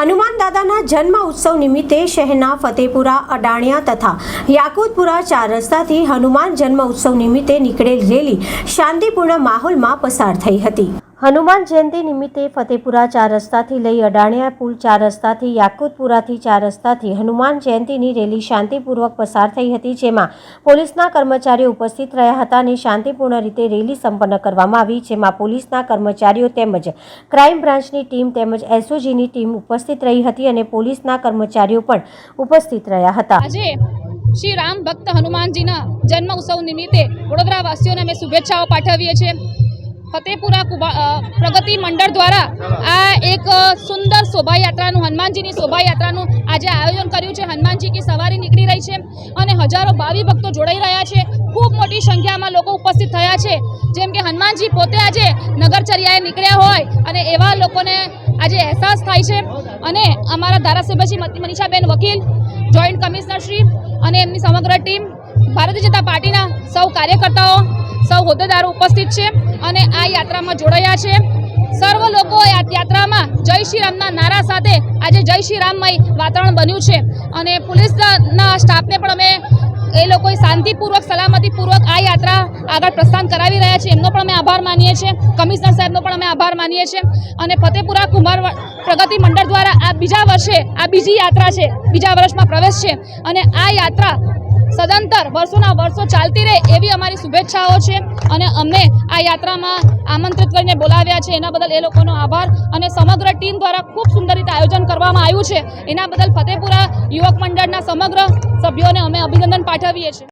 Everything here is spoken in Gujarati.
હનુમાન દાદાના જન્મ ઉત્સવ નિમિત્તે શહેરના ફતેપુરા, અડાણિયા તથા યાકુતપુરા ચાર રસ્તાથી હનુમાન જન્મ ઉત્સવ નિમિત્તે નીકળેલ રેલી શાંતિપૂર્ણ માહોલમાં પસાર થઈ હતી. હનુમાન જયંતિ નિમિત્તે ફતેપુરા ચાર રસ્તાથી લઈ અડાણિયા પુલ ચાર રસ્તાથી, યાકુતપુરાથી ચાર રસ્તાથી હનુમાન જયંતિની રેલી શાંતિપૂર્વક પસાર થઈ હતી, જેમાં પોલીસના કર્મચારીઓ ઉપસ્થિત રહ્યા હતા અને શાંતિપૂર્ણ રીતે રેલી સંપન્ન કરવામાં આવી, જેમાં પોલીસના કર્મચારીઓ તેમજ ક્રાઇમ બ્રાન્ચની ટીમ તેમજ એસઓજીની ટીમ ઉપસ્થિત રહી હતી અને પોલીસના કર્મચારીઓ પણ ઉપસ્થિત રહ્યા હતા. શ્રી રામ ભક્ત હનુમાનજીના જન્મ ઉત્સવ નિમિત્તે વડોદરા વાસીઓને અમે શુભેચ્છાઓ પાઠવીએ છીએ. ફતેપુરા પ્રગતિ મંડળ દ્વારા આ એક સુંદર શોભાયાત્રાનું, હનુમાનજીની શોભાયાત્રાનું આજે આયોજન કર્યું છે. હનુમાનજી કી સવારી નીકળી રહી છે અને હજારો ભાવિ ભક્તો જોડાઈ રહ્યા છે. ખૂબ મોટી સંખ્યામાં લોકો ઉપસ્થિત થયા છે. જેમ કે હનુમાનજી પોતે આજે નગરચર્યાએ નીકળ્યા હોય અને એવા લોકોને આજે અહેસાસ થાય છે. અને અમારા ધારાસભ્ય શ્રી મતી- મનીષાબેન વકીલ, જોઈન્ટ કમિશનરશ્રી અને એમની સમગ્ર ટીમ, ભારતીય જનતા પાર્ટીના સૌ કાર્યકર્તાઓ, સૌ હોદ્દેદારો ઉપસ્થિત છે. અને આ યાત્રામાં જોડાયા છે. સર્વ લોકો આ યાત્રામાં જય શ્રી રામના નારા સાથે આજે જય શ્રી રામમય વાતાવરણ બન્યું છે. અને પોલીસના સ્ટાફને પણ અમે એ લોકોએ શાંતિપૂર્વક, સલામતીપૂર્વક આ યાત્રા આગળ પ્રસ્થાન કરાવી રહ્યા છે એમનો પણ અમે આભાર માનીએ છીએ. કમિશનર સાહેબનો પણ અમે આભાર માનીએ છીએ. અને ફતેપુરા કુમાર પ્રગતિ મંડળ દ્વારા આ બીજા વર્ષે, આ બીજી યાત્રા છે. બીજા વર્ષમાં પ્રવેશ છે. અને આ યાત્રા સદંતર વર્ષોના વર્ષો ચાલતી રહે શુભેચ્છાઓ છે અને અમને આ યાત્રામાં આમંત્રિત કરીને બોલાવ્યા છે. એના બદલ એ લોકોનો આભાર અને સમગ્ર ટીમ દ્વારા ખૂબ સુંદર રીતે આયોજન કરવામાં આવ્યું છે. એના બદલ ફતેપુરા યુવક મંડળના સમગ્ર સભ્યોને અમે અભિનંદન પાઠવીએ છીએ.